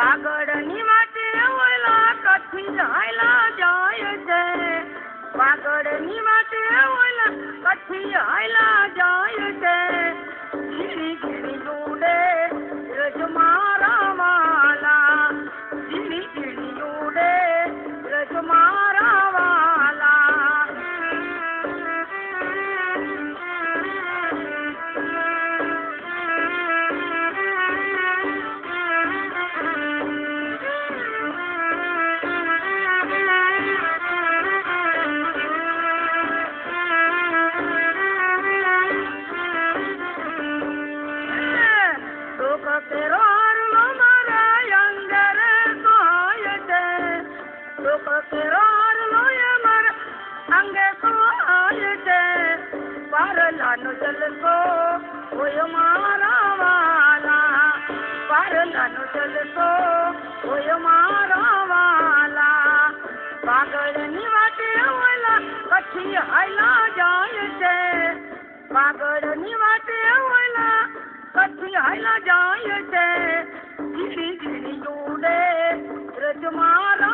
વાગડની માટે ઓલા કથી હાયલા જાય છે વાગડની માટે ઓલા કથી હાયલા જાય છે ધીરે ધીરે लोक केरारलो मारा यंगर सोयते लोक केरारलो ये मारा अंगे सोयते पारला नो जलसो ओय मारा वाला। पारला नो जलसो ओय मारा वाला। पागळनी वाटे ओला कठी हायला जायते पागळनी वाटे ओला हायला जायते गिणी गिणी उडे रजमारा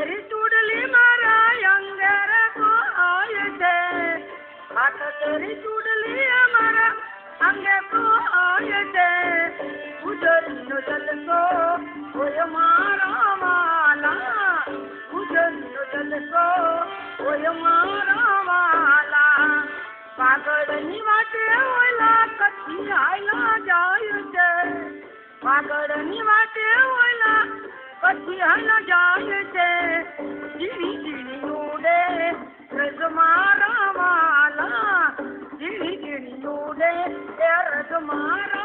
तेरी चुड़ली मारा अंगर को आए थे हाथ तेरी चुड़ली हमारा अंगे को आए थे उजर जल सो ओय मारा वाला उजर जल सो ओय मारा वाला पागडनी वाटे ओला कठी आयला जायते पागडनी वाटे ओला कठी आयला जायते गिणी गिणी उडे रजमारा वाला। गिणी गिणी उडे रजमारा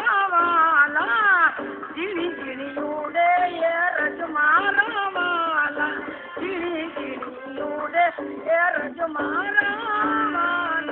रुमान